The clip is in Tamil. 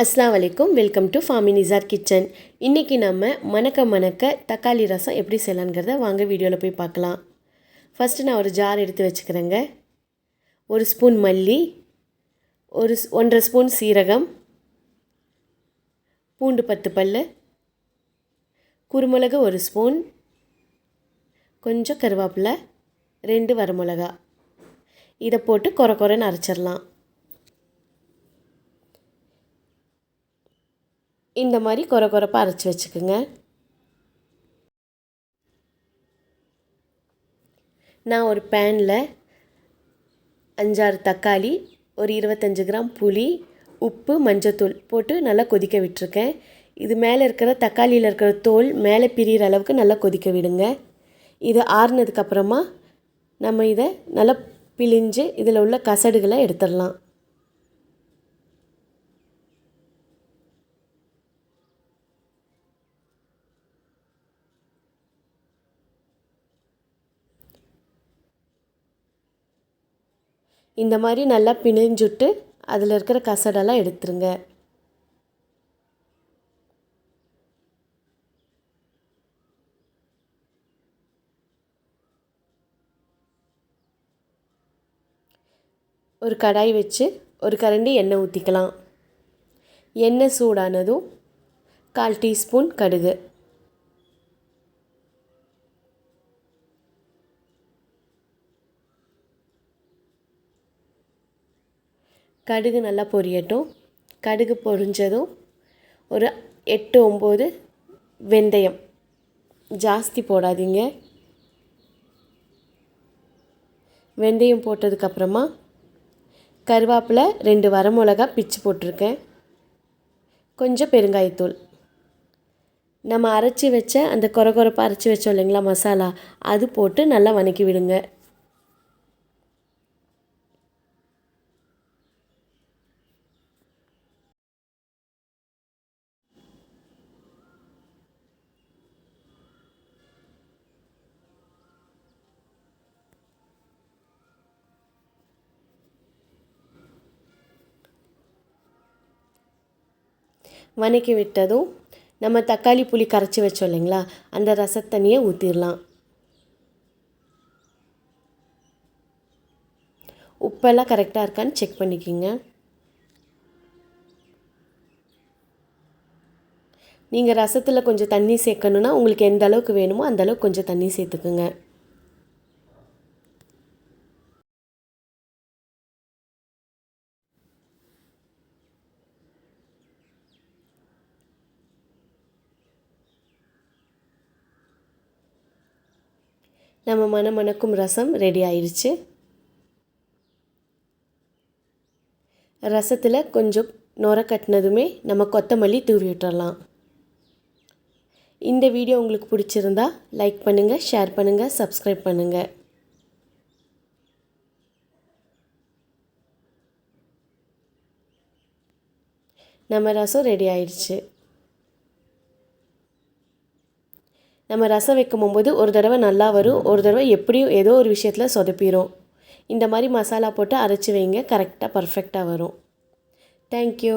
அஸ்லாம் வலைக்கும் வெல்கம் டு ஃபாமினிசார் கிச்சன். இன்றைக்கி நம்ம மணக்க மணக்க தக்காளி ரசம் எப்படி செய்யலாங்கிறத வாங்க வீடியோவில் போய் பார்க்கலாம். ஃபஸ்ட்டு நான் ஒரு ஜார் எடுத்து வச்சுக்கிறேங்க. ஒரு ஸ்பூன் மல்லி ஒரு ஸ்- ஒன்றரை ஸ்பூன் சீரகம் பூண்டு பத்து பல் குருமிளகு ஒரு ஸ்பூன் கொஞ்சம் கருவேப்பிலை ரெண்டு வரமிளகா. இதை போட்டு கொர கொரன்னு அரைச்சிடலாம். இந்த மாதிரி கொர கொரப்பாக அரைச்சி வச்சுக்கோங்க. நான் ஒரு பேனில் அஞ்சாறு தக்காளி ஒரு இருபத்தஞ்சு கிராம் புளி உப்பு மஞ்சத்தூள் போட்டு நல்லா கொதிக்க விட்டுருக்கேன். இது மேலே இருக்கிற தக்காளியில் இருக்கிற தோல் மேலே பிரிகிற அளவுக்கு நல்லா கொதிக்க விடுங்க. இது ஆறுனதுக்கப்புறமா நம்ம இதை நல்லா பிழிஞ்சு இதில் உள்ள கசடுகளை எடுத்துடலாம். இந்த மாதிரி நல்லா பிணைஞ்சுட்டு அதில் இருக்கிற கசடெல்லாம் எடுத்துருங்க. ஒரு கடாய் வச்சு ஒரு கரண்டி எண்ணெய் ஊற்றிக்கலாம் எண்ணெய் சூடானதும் கால் டீஸ்பூன் கடுகு. கடுகு நல்லா பொரியட்டும். கடுகு பொரிஞ்சதும் ஒரு எட்டு ஒம்பது வெந்தயம். ஜாஸ்தி போடாதீங்க. வெந்தயம் போட்டதுக்கப்புறமா கருவேப்பிலை ரெண்டு வரமிளகா பிச்சு போட்டிருக்கேன். கொஞ்சம் பெருங்காயத்தூள். நம்ம அரைச்சி வச்ச அந்த கொர குறைப்பாக அரைச்சி வச்சோம் இல்லைங்களா மசாலா அது போட்டு நல்லா வதக்கி விடுங்க. வணக்கி விட்டதும் நம்ம தக்காளி புளி கரைச்சி வச்சோம் இல்லைங்களா? அந்த ரசத்தண்ணியை ஊற்றிடலாம் உப்பெல்லாம் கரெக்டாக இருக்கான்னு செக் பண்ணிக்கிங்க. நீங்கள் ரசத்தில் கொஞ்சம் தண்ணி சேர்க்கணுன்னா உங்களுக்கு எந்த அளவுக்கு வேணுமோ அந்த அளவுக்கு கொஞ்சம் தண்ணி சேர்த்துக்குங்க. நம்ம மணமணக்கும் ரசம் ரெடி ஆயிடுச்சு ரசத்தில் கொஞ்சம் நுர கட்டினதுமே நம்ம கொத்தமல்லி தூவி விட்டுறலாம். இந்த வீடியோ உங்களுக்கு பிடிச்சிருந்தா லைக் பண்ணுங்கள் ஷேர் பண்ணுங்கள் சப்ஸ்கிரைப் பண்ணுங்கள் நம்ம ரசம் ரெடி ஆயிடுச்சு நம்ம ரசம் வைக்கும் போது ஒரு தடவை நல்லா வரும். ஒரு தடவை எப்படியும் ஏதோ ஒரு விஷயத்தில் சொதப்பிடும் இந்த மாதிரி மசாலா போட்டு அரைச்சி வைங்க. கரெக்டாக பர்ஃபெக்டாக வரும். தேங்க்யூ